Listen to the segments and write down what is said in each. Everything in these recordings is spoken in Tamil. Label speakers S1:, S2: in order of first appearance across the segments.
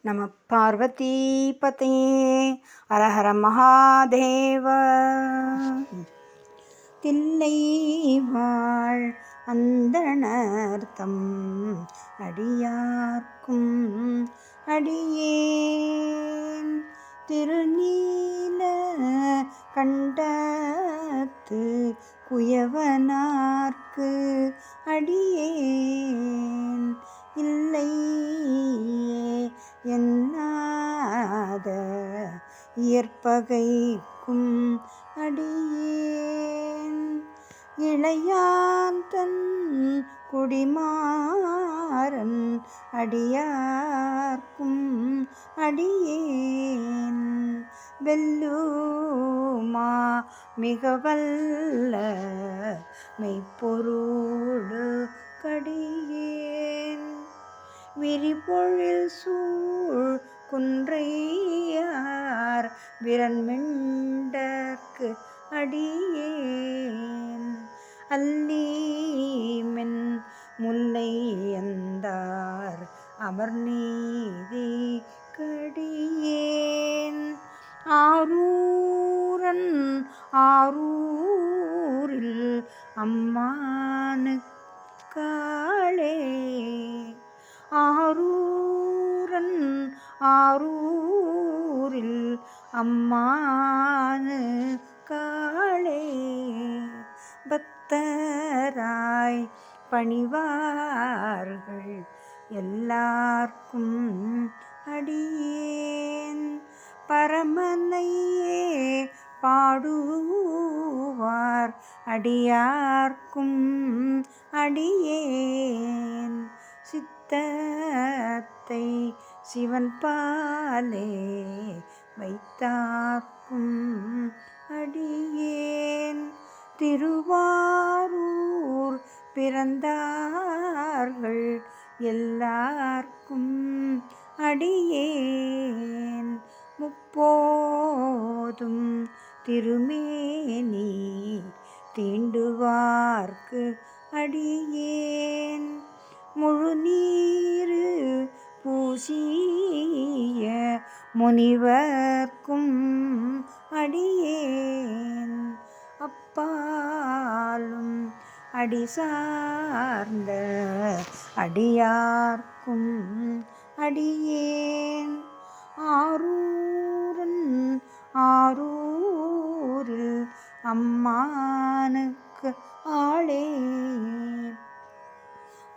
S1: நம பார்வதி பதே அரஹர மகாதேவ. தில்லை வாழ் அந்தணர்த்தம் அடியார்க்கும் அடியேன். திருநீல கண்டத்து குயவனார்க்கு அடியேன். இல்லை என்னாத இயற்பகைக்கும் அடியேன். இளையாந்தன் குடிமாறன் அடியார்க்கும் அடியேன். வெல்லுமா மிக வல்ல மெய்ப்பொருளு கடியேன். விரிபொழில் சூழ் குன்றையார் விரண்மிண்டற்கு அடியேன். அல்லீமென் முல்லை எந்தார் அமர்நீதி கடியேன். ஆரூரன் ஆரூரில் அம்மானுக்காளே ஆரூரன் ஆரூரில் அம்மானு காளே பக்தராய் பணிவார்கள் எல்லார்க்கும் அடியேன். பரமனையே பாடுவார் அடியார்க்கும் அடியேன். சித்தத்தை சிவன் பாலே வைத்தாக்கும் அடியேன். திருவாரூர் பிறந்தார்கள் எல்லார்க்கும் அடியேன். முப்போதும் திருமேனி தீண்டுவார்க்கு அடியேன். முழு முழுநீரு பூசிய முனிவர்க்கும் அடியேன். அப்பாலும் அடி சார்ந்த அடியார்க்கும் அடியேன். ஆரூரன் ஆரூரில் அம்மானுக்கு ஆளே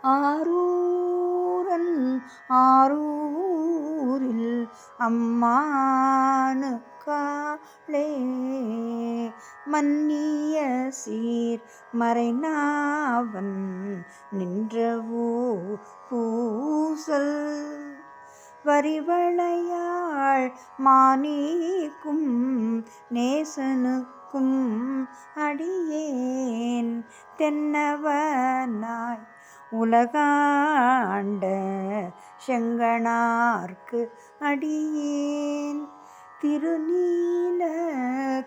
S1: ஆரூரன் ஆரூரில் அம்மானுக்காளே மன்னிய சீர் மறைநாவன் நின்றவோ பூசல். வரிவளையாள் மானிக்கும் நேசனுக்கும் அடியேன். தென்னவனாய் உலகாண்ட செங்கனார்க்கு அடியேன். திருநீல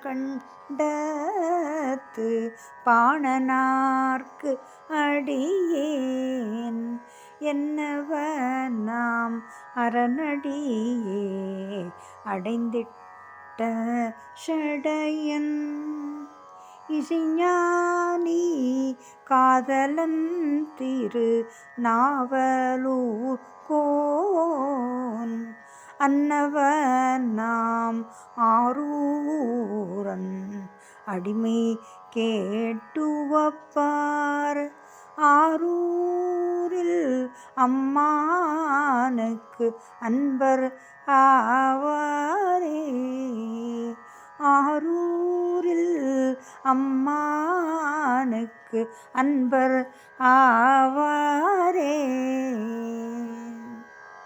S1: கண்டத்து பாணனார்க்கு அடியேன். என்னவ நாம் அரணடியே அடைந்திட்ட ஷடையன். இசைஞானி காதலன் திரு நாவலூர் கோன். அன்னவன் நாம் ஆரூரன் அடிமை கேட்டுவப்பார். ஆரூரில் அம்மானுக்கு அன்பர் ஆவாரே. ஆரூரில் அம்மானுக்கு அன்பர் ஆவாரே.